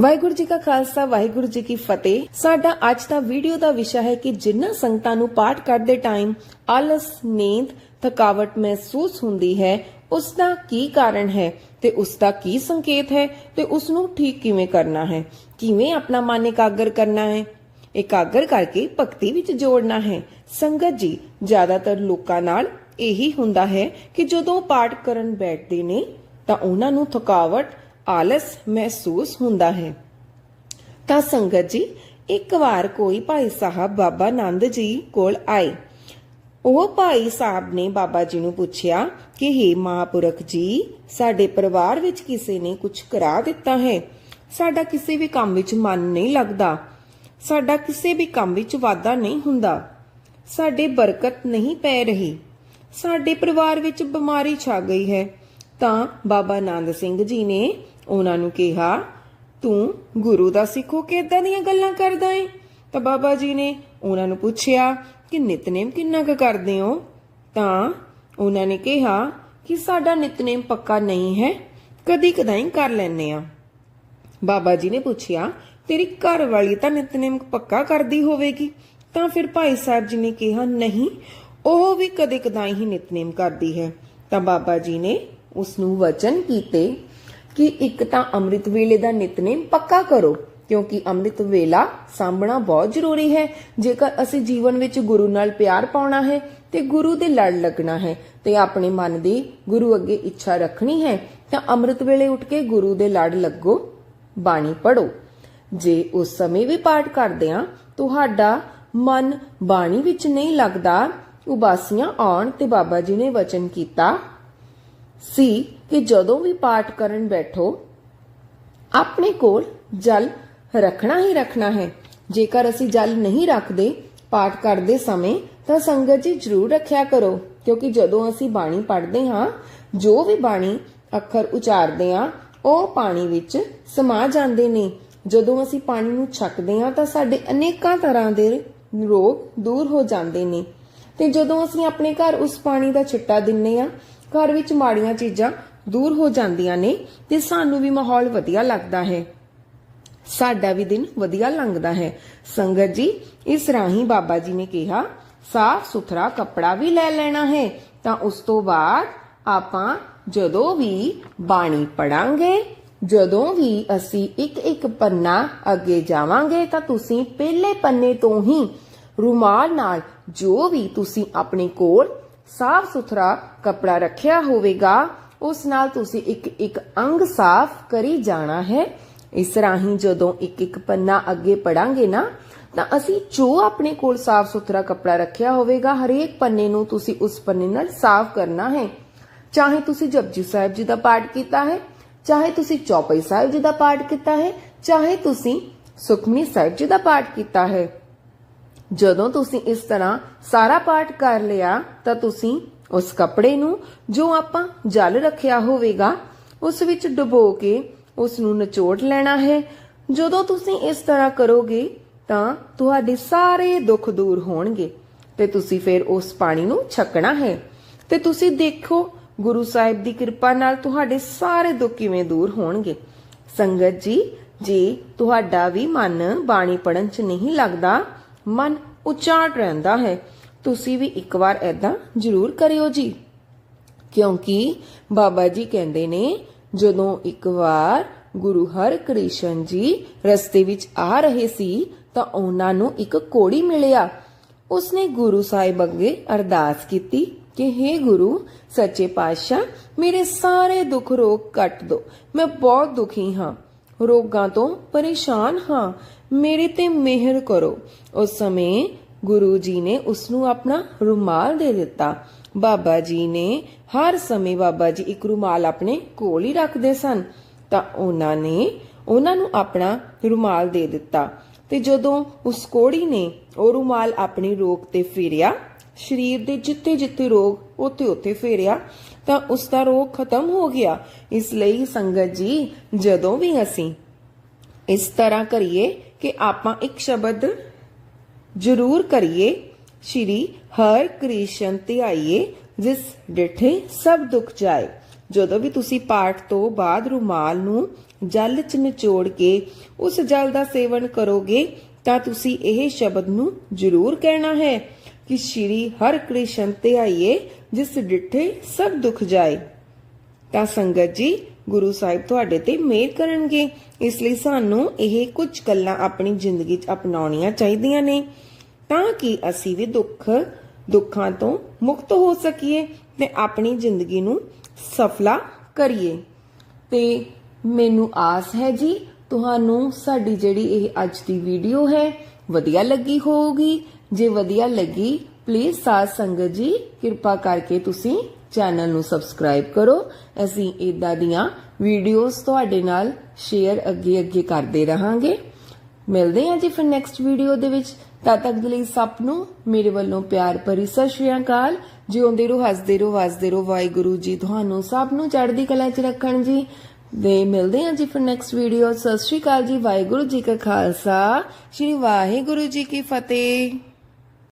ਵਾਹਿਗੁਰੂ ਜੀ ਕਾ ਖਾਲਸਾ, ਵਾਹਿਗੁਰੂ ਜੀ ਕੀ ਫਤਿਹ। ਸਾਡਾ ਅੱਜ ਦਾ ਵੀਡੀਓ ਦਾ ਵਿਸ਼ਾ ਹੈ ਕਿ ਜਿਨ੍ਹਾਂ ਸੰਗਤਾਂ ਨੂੰ ਪਾਠ ਕਰਦੇ ਟਾਈਮ ਆਲਸ, ਨੀਂਦ, ਥਕਾਵਟ ਮਹਿਸੂਸ ਹੁੰਦੀ ਹੈ, ਉਸ ਦਾ ਕੀ ਕਾਰਨ ਹੈ ਤੇ ਉਸ ਦਾ ਕੀ ਸੰਕੇਤ ਹੈ ਤੇ ਉਸ ਨੂੰ ਠੀਕ ਕਿਵੇਂ ਕਰਨਾ ਹੈ, ਕਿਵੇਂ ਆਪਣਾ ਮਨ ਇਕਾਗਰ ਕਰਨਾ ਹੈ। ਇਕਾਗਰ ਕਰਕੇ ਭਗਤੀ ਵਿੱਚ ਜੋੜਨਾ ਹੈ। ਸੰਗਤ ਜੀ, ਜ਼ਿਆਦਾਤਰ ਲੋਕਾਂ ਨਾਲ ਇਹੀ ਹੁੰਦਾ ਹੈ ਕਿ ਜਦੋਂ ਪਾਠ ਕਰਨ ਬੈਠਦੇ ਨੇ ਤਾਂ ਉਹਨਾਂ ਨੂੰ ਥਕਾਵਟ ਆਲਸ ਮਹਿਸੂਸ ਹੁੰਦਾ ਹੈ। ਤਾਂ ਸੰਗਤ ਜੀ, ਇੱਕ ਵਾਰ ਕੋਈ ਭਾਈ ਸਾਹਿਬ ਬਾਬਾ ਨੰਦ ਜੀ ਕੋਲ ਆਏ। ਉਹ ਭਾਈ ਸਾਹਿਬ ਨੇ ਬਾਬਾ ਜੀ ਨੂੰ ਪੁੱਛਿਆ ਕਿ हे ਮਹਾਪੁਰਖ ਜੀ, ਸਾਡੇ ਪਰਿਵਾਰ ਵਿੱਚ ਕਿਸੇ ਨੇ ਕੁਝ ਕਰਾ ਦਿੱਤਾ ਹੈ? ਸਾਡਾ ਕਿਸੇ ਵੀ ਕੰਮ ਵਿੱਚ ਮਨ ਨਹੀਂ ਲੱਗਦਾ। ਸਾਡਾ ਕਿਸੇ ਵੀ ਕੰਮ ਵਿੱਚ ਵਾਧਾ ਨਹੀਂ ਹੁੰਦਾ। ਸਾਡੇ ਬਰਕਤ ਨਹੀਂ ਪੈ ਰਹੀ। ਸਾਡੇ ਪਰਿਵਾਰ ਵਿੱਚ ਬਿਮਾਰੀ ਛਾ ਗਈ ਹੈ। ਤਾਂ ਬਾਬਾ ਆਨੰਦ ਸਿੰਘ ਜੀ ਨੇ ਉਹਨਾਂ ਨੂੰ ਕਿਹਾ, ਤੂੰ ਗੁਰੂ ਦਾ ਸਿੱਖੋ ਕਿ ਇਦਾਂ ਦੀਆਂ ਗੱਲਾਂ ਕਰਦਾ ਏ? ਤਾਂ ਬਾਬਾ ਜੀ ਨੇ ਉਹਨਾਂ ਨੂੰ ਪੁੱਛਿਆ ਕਿ, ਨਿਤਨੇਮ ਕਿੰਨਾ ਕੁ ਕਰਦੇ ਹੋ? ਤਾਂ ਉਹਨਾਂ ਨੇ ਕਿਹਾ ਕਿ, ਸਾਡਾ ਨਿਤਨੇਮ ਪੱਕਾ ਨਹੀਂ ਹੈ, ਕਦੀ ਕਦਾਈ ਕਰ ਲੈਨੇ ਆ। ਬਾਬਾ ਜੀ ਨੇ ਪੁੱਛਿਆ, ਤੇਰੀ ਘਰ ਵਾਲੀ ਤਾਂ ਨਿਤਨੇਮ ਪੱਕਾ ਕਰਦੀ ਹੋਵੇਗੀ? ਤਾਂ ਫਿਰ ਭਾਈ ਸਾਹਿਬ ਜੀ ਨੇ ਕਿਹਾ, ਨਹੀਂ, ਉਹ ਵੀ ਕਦੇ ਕਦਾਈ ਹੀ ਨਿਤਨੇਮ ਕਰਦੀ ਹੈ। ਤਾਂ ਬਾਬਾ ਜੀ ਨੇ ਉਸ ਨੂੰ ਵਚਨ ਕੀਤੇ ਕਿ ਇੱਕ ਤਾਂ ਅੰਮ੍ਰਿਤ ਵੇਲੇ ਦਾ ਨਿਤਨੇਮ ਪੱਕਾ ਕਰੋ, ਕਿਉਂਕਿ ਅੰਮ੍ਰਿਤ ਵੇਲਾ ਸਾਂਭਣਾ ਬਹੁਤ ਜ਼ਰੂਰੀ ਹੈ। ਜੇਕਰ ਅਸੀਂ ਜੀਵਨ ਵਿੱਚ ਗੁਰੂ ਨਾਲ ਪਿਆਰ ਪਾਉਣਾ ਹੈ ਤੇ ਗੁਰੂ ਦੇ ਲੜ ਲੱਗਣਾ ਹੈ ਤੇ ਆਪਣੇ ਮਨ ਦੀ ਗੁਰੂ ਅੱਗੇ ਇੱਛਾ ਰੱਖਣੀ ਹੈ, ਤਾਂ ਅੰਮ੍ਰਿਤ ਵੇਲੇ ਉੱਠ ਕੇ ਗੁਰੂ ਦੇ ਲੜ ਲੱਗੋ, ਬਾਣੀ ਪੜੋ ਜੇ ਉਸ ਸਮੇਂ ਵੀ ਪਾਠ ਕਰਦੇ ਆ ਤੁਹਾਡਾ ਮਨ ਬਾਣੀ ਵਿੱਚ ਨਹੀਂ ਲੱਗਦਾ, ਉਬਾਸੀਆਂ ਆਉਣ ਤੇ ਬਾਬਾ ਜੀ ਨੇ ਵਚਨ ਕੀਤਾ ਸੀ ਕਿ ਜਦੋਂ ਵੀ ਪਾਠ ਕਰਨ ਬੈਠੋ, ਆਪਣੇ ਕੋਲ ਜਲ ਰੱਖਣਾ ਹੀ ਰੱਖਣਾ ਹੈ। ਜੇਕਰ ਅਸੀਂ ਜਲ ਨਹੀਂ ਰੱਖਦੇ, ਪਾਠ ਕਰਦੇ ਸਮੇਂ ਤਾਂ ਸੰਗਤ ਜੀ ਜ਼ਰੂਰ ਰੱਖਿਆ ਕਰੋ, ਕਿਉਂਕਿ ਜਦੋਂ ਅਸੀਂ ਬਾਣੀ ਪੜ੍ਹਦੇ ਹਾਂ, ਜੋ ਵੀ ਬਾਣੀ ਅੱਖਰ ਉਚਾਰਦੇ ਹਾਂ, ਉਹ ਪਾਣੀ ਵਿੱਚ ਸਮਾ ਜਾਂਦੇ ਨੇ। ਜਦੋਂ ਅਸੀਂ ਪਾਣੀ ਨੂੰ ਛਕਦੇ ਹਾਂ, ਤਾਂ ਸਾਡੇ ਅਨੇਕਾਂ ਤਰ੍ਹਾਂ ਦੇ ਰੋਗ ਦੂਰ ਹੋ ਜਾਂਦੇ ਨੇ। ਤੇ ਜਦੋਂ ਅਸੀਂ ਆਪਣੇ ਘਰ ਉਸ ਪਾਣੀ ਦਾ ਛਿੱਟਾ ਦਿੰਨੇ ਆ ਘਰ ਵਿੱਚ ਮਾੜੀਆਂ ਚੀਜ਼ਾਂ ਦੂਰ ਹੋ ਜਾਂਦੀਆਂ ਨੇ ਤੇ ਸਾਨੂੰ ਵੀ ਮਾਹੌਲ ਵਧੀਆ ਲੱਗਦਾ ਹੈ। ਸਾਡਾ ਵੀ ਦਿਨ ਵਧੀਆ ਲੰਘਦਾ ਹੈ। ਸੰਗਤ ਜੀ, ਇਸ ਰਾਹੀਂ ਬਾਬਾ ਜੀ ਨੇ ਕਿਹਾ, ਸਾਫ਼ ਸੁਥਰਾ ਕੱਪੜਾ ਵੀ ਲੈ ਲੈਣਾ ਹੈ, ਤਾਂ ਉਸ ਤੋਂ ਬਾਅਦ ਆਪਾਂ ਜਦੋਂ ਵੀ ਬਾਣੀ ਪੜਾਂਗੇ, ਜਦੋਂ ਵੀ ਅਸੀਂ ਇੱਕ ਇੱਕ ਪੰਨਾ ਅੱਗੇ ਜਾਵਾਂਗੇ, ਤਾਂ ਤੁਸੀਂ ਪਹਿਲੇ ਪੰਨੇ ਤੋਂ ਹੀ ਰੁਮਾਲ ਨਾਲ ਜੋ ਵੀ ਤੁਸੀਂ ਆਪਣੇ ਕੋਲ ਸਾਫ਼ ਸੁਥਰਾ ਕਪੜਾ ਰੱਖਿਆ ਹੋਵੇਗਾ, ਉਸ ਨਾਲ ਤੁਸੀਂ ਇੱਕ ਇੱਕ ਅੰਗ ਸਾਫ਼ ਕਰੀ ਜਾਣਾ ਹੈ। ਇਸ ਰਾਹੀਂ ਜਦੋਂ ਇੱਕ ਇੱਕ ਪੰਨਾ ਅੱਗੇ ਪੜਾਂਗੇ ਨਾ, ਤਾਂ ਅਸੀਂ ਜੋ ਆਪਣੇ ਕੋਲ ਸਾਫ਼ ਸੁਥਰਾ ਕਪੜਾ ਰੱਖਿਆ ਹੋਵੇਗਾ, ਹਰੇਕ ਪੰਨੇ ਨੂੰ ਤੁਸੀਂ ਉਸ ਪੰਨੇ ਨਾਲ ਸਾਫ਼ ਕਰਨਾ ਹੈ। ਚਾਹੇ ਤੁਸੀਂ ਜਪਜੀ ਸਾਹਿਬ ਜੀ ਦਾ ਪਾਠ ਕੀਤਾ ਹੈ, ਚਾਹੇ ਤੁਸੀਂ ਚੌਪਈ ਸਾਹਿਬ ਜੀ ਦਾ ਪਾਠ ਕੀਤਾ ਹੈ, ਚਾਹੇ ਤੁਸੀਂ ਸੁਖਮਨੀ ਸਾਹਿਬ ਜੀ ਦਾ ਪਾਠ ਕੀਤਾ ਹੈ। ਜਦੋਂ ਤੁਸੀਂ ਇਸ ਤਰ੍ਹਾਂ ਸਾਰਾ ਪਾਠ ਕਰ ਲਿਆ, ਤਾਂ ਤੁਸੀਂ ਉਸ ਕੱਪੜੇ ਨੂੰ ਜੋ ਆਪਾਂ ਜਲ ਰੱਖਿਆ ਹੋਵੇਗਾ, ਉਸ ਵਿੱਚ ਡੁਬੋ ਕੇ ਉਸ ਨੂੰ ਨਿਚੋੜ ਲੈਣਾ ਹੈ। ਜਦੋਂ ਤੁਸੀਂ ਇਸ ਤਰ੍ਹਾਂ ਕਰੋਗੇ, ਤਾਂ ਤੁਹਾਡੇ ਸਾਰੇ ਦੁੱਖ ਦੂਰ ਹੋਣਗੇ ਤੇ ਤੁਸੀਂ ਫਿਰ ਉਸ ਪਾਣੀ ਨੂੰ ਛਕਣਾ ਹੈ। ਤੇ ਤੁਸੀਂ ਦੇਖੋ, ਗੁਰੂ ਸਾਹਿਬ ਦੀ ਕਿਰਪਾ ਨਾਲ ਤੁਹਾਡੇ ਸਾਰੇ ਦੁੱਖ ਕਿਵੇਂ ਦੂਰ ਹੋਣਗੇ। ਸੰਗਤ ਜੀ, ਜੇ ਤੁਹਾਡਾ ਵੀ ਮਨ ਬਾਣੀ ਪੜਨ ਚ ਨਹੀਂ ਲੱਗਦਾ ਮਨ ਉਚਾਟ ਰਹਿੰਦਾ ਹੈ। ਤੁਸੀਂ ਵੀ ਇੱਕ ਵਾਰ ਐਦਾਂ ਜ਼ਰੂਰ ਕਰਿਓ ਜੀ। ਕਿਉਂਕਿ ਬਾਬਾ ਜੀ ਕਹਿੰਦੇ ਨੇ, ਜਦੋਂ ਇੱਕ ਵਾਰ ਗੁਰੂ ਹਰਕ੍ਰਿਸ਼ਨ ਜੀ ਰਸਤੇ ਵਿੱਚ ਆ ਰਹੇ ਸੀ, ਤਾਂ ਉਹਨਾਂ ਨੂੰ ਇੱਕ ਕੋੜੀ ਮਿਲਿਆ। ਉਸਨੇ ਗੁਰੂ ਸਾਹਿਬ ਅੱਗੇ ਅਰਦਾਸ ਕੀਤੀ ਕਿ हे ਗੁਰੂ, ਸੱਚੇ ਪਾਤਸ਼ਾਹ, ਮੇਰੇ ਸਾਰੇ ਦੁੱਖ ਰੋਗ ਕੱਟ ਦੋ। ਮੈਂ ਬਹੁਤ ਦੁਖੀ ਹਾਂ। ਰੋਗਾਂ ਤੋਂ ਪਰੇਸ਼ਾਨ ਹਾਂ। ਮੇਰੇ ਤੇ ਮਿਹਰ ਕਰੋ। ਉਸ ਸਮੇਂ ਗੁਰੂ ਜੀ ਨੇ ਉਸ ਨੂੰ ਆਪਣਾ ਰੁਮਾਲ ਦੇ ਦਿੱਤਾ। ਬਾਬਾ ਜੀ ਨੇ ਹਰ ਸਮੇਂ ਬਾਬਾ ਜੀ ਇੱਕ ਰੁਮਾਲ ਆਪਣੇ ਕੋਲ ਹੀ ਰੱਖਦੇ ਸਨ। ਤਾਂ ਉਹਨਾਂ ਨੇ ਉਹਨਾਂ ਨੂੰ ਆਪਣਾ ਰੁਮਾਲ ਦੇ ਦਿੱਤਾ। ਤੇ ਜਦੋਂ ਉਸ ਕੋੜੀ ਨੇ ਉਹ ਰੁਮਾਲ ਆਪਣੀ ਰੋਗ ਤੇ ਫੇਰਿਆ ਸਰੀਰ ਦੇ ਜਿੱਥੇ ਜਿੱਥੇ ਰੋਗ ਉੱਥੇ ਉੱਥੇ ਫੇਰਿਆ, ਤਾਂ ਉਸ ਦਾ ਰੋਗ ਖਤਮ ਹੋ ਗਿਆ। ਇਸ ਲਈ ਸੰਗਤ ਜੀ, ਜਦੋਂ ਵੀ ਅਸੀਂ ਇਸ ਤਰ੍ਹਾਂ ਕਰੀਏ ਕਿ ਆਪਾਂ ਇੱਕ ਸ਼ਬਦ ਜ਼ਰੂਰ ਕਰੀਏ, ਸ਼੍ਰੀ ਹਰ ਕ੍ਰਿਸ਼ਨ ਧਿਆਈਏ, ਜਿਸ ਡਿਠੇ ਸਭ ਦੁੱਖ ਜਾਏ। ਜਦੋਂ ਵੀ ਤੁਸੀਂ ਪਾਠ ਤੋਂ ਬਾਅਦ ਰੁਮਾਲ ਨੂੰ ਜਲ 'ਚ ਨਿਚੋੜ ਕੇ ਉਸ ਜਲ ਦਾ ਸੇਵਨ ਕਰੋਗੇ, ਤਾਂ ਤੁਸੀਂ ਇਹ ਸ਼ਬਦ ਨੂੰ ਜ਼ਰੂਰ ਕਹਿਣਾ ਹੈ। ਕਿ ਸ਼੍ਰੀ ਹਰ ਕ੍ਰਿਸ਼ਨ ਧਿਆਈਏ ਜਿਸ ਡਿਠੇ ਸਭ ਦੁੱਖ ਜਾਏ। ਤਾਂ ਸੰਗਤ ਜੀ, ਗੁਰੂ ਸਾਹਿਬ ਤੁਹਾਡੇ ਤੇ ਮਿਹਰ ਕਰਨਗੇ। ਇਸ ਲਈ ਸਾਨੂੰ ਇਹ ਕੁਝ ਗੱਲਾਂ ਆਪਣੀ ਜ਼ਿੰਦਗੀ 'ਚ ਅਪਣਾਉਣੀਆਂ ਚਾਹੀਦੀਆਂ ਨੇ, ਤਾਂ ਕਿ ਅਸੀਂ ਵੀ ਦੁੱਖ, ਦੁੱਖਾਂ ਤੋਂ ਮੁਕਤ ਹੋ ਸਕੀਏ ਤੇ ਆਪਣੀ ਜ਼ਿੰਦਗੀ ਨੂੰ ਸਫਲਾ ਕਰੀਏ। ਤੇ ਮੈਨੂੰ ਆਸ ਹੈ ਜੀ ਤੁਹਾਨੂੰ ਸਾਡੀ ਜਿਹੜੀ ਇਹ ਅੱਜ ਦੀ ਵੀਡੀਓ ਹੈ, ਵਧੀਆ ਲੱਗੀ ਹੋਊਗੀ। ਜੇ ਵਧੀਆ ਲੱਗੀ ਪਲੀਜ਼ ਸਾਧ ਸੰਗਤ ਜੀ, ਕਿਰਪਾ ਕਰਕੇ ਤੁਸੀਂ ਚੈਨਲ ਨੂੰ ਸਬਸਕ੍ਰਾਈਬ ਕਰੋ। ਅਸੀਂ ਇਦਾਂ ਦੀਆਂ ਵੀਡੀਓਜ਼ ਤੁਹਾਡੇ ਨਾਲ ਸ਼ੇਅਰ ਅੱਗੇ ਅੱਗੇ ਕਰਦੇ ਰਹਾਂਗੇ। ਮਿਲਦੇ ਹਾਂ ਜੀ ਫਿਰ ਨੈਕਸਟ ਵੀਡੀਓ ਦੇ ਵਿੱਚ। ਤਦ ਤੱਕ ਦੇ ਲਈ ਸਭ ਨੂੰ ਮੇਰੇ ਵੱਲੋਂ ਪਿਆਰ ਭਰੀ ਸਤਿ ਸ਼੍ਰੀ ਅਕਾਲ। ਜਿਉਂਦੇ ਰਹੋ, ਹੱਸਦੇ ਰਹੋ ਵਸਦੇ ਰਹੋ। ਵਾਹਿਗੁਰੂ ਜੀ ਤੁਹਾਨੂੰ ਸਭ ਨੂੰ ਚੜ੍ਹਦੀ ਕਲਾ 'ਚ ਰੱਖਣ ਜੀ। ਦੇ ਮਿਲਦੇ ਹਾਂ ਜੀ ਫਿਰ ਨੈਕਸਟ ਵੀਡੀਓ ਸਤਿ ਸ਼੍ਰੀ ਅਕਾਲ ਜੀ, ਵਾਹਿਗੁਰੂ ਜੀ ਕਾ ਖਾਲਸਾ, ਸ਼੍ਰੀ ਵਾਹਿਗੁਰੂ ਜੀ ਕੀ ਫਤਿਹ।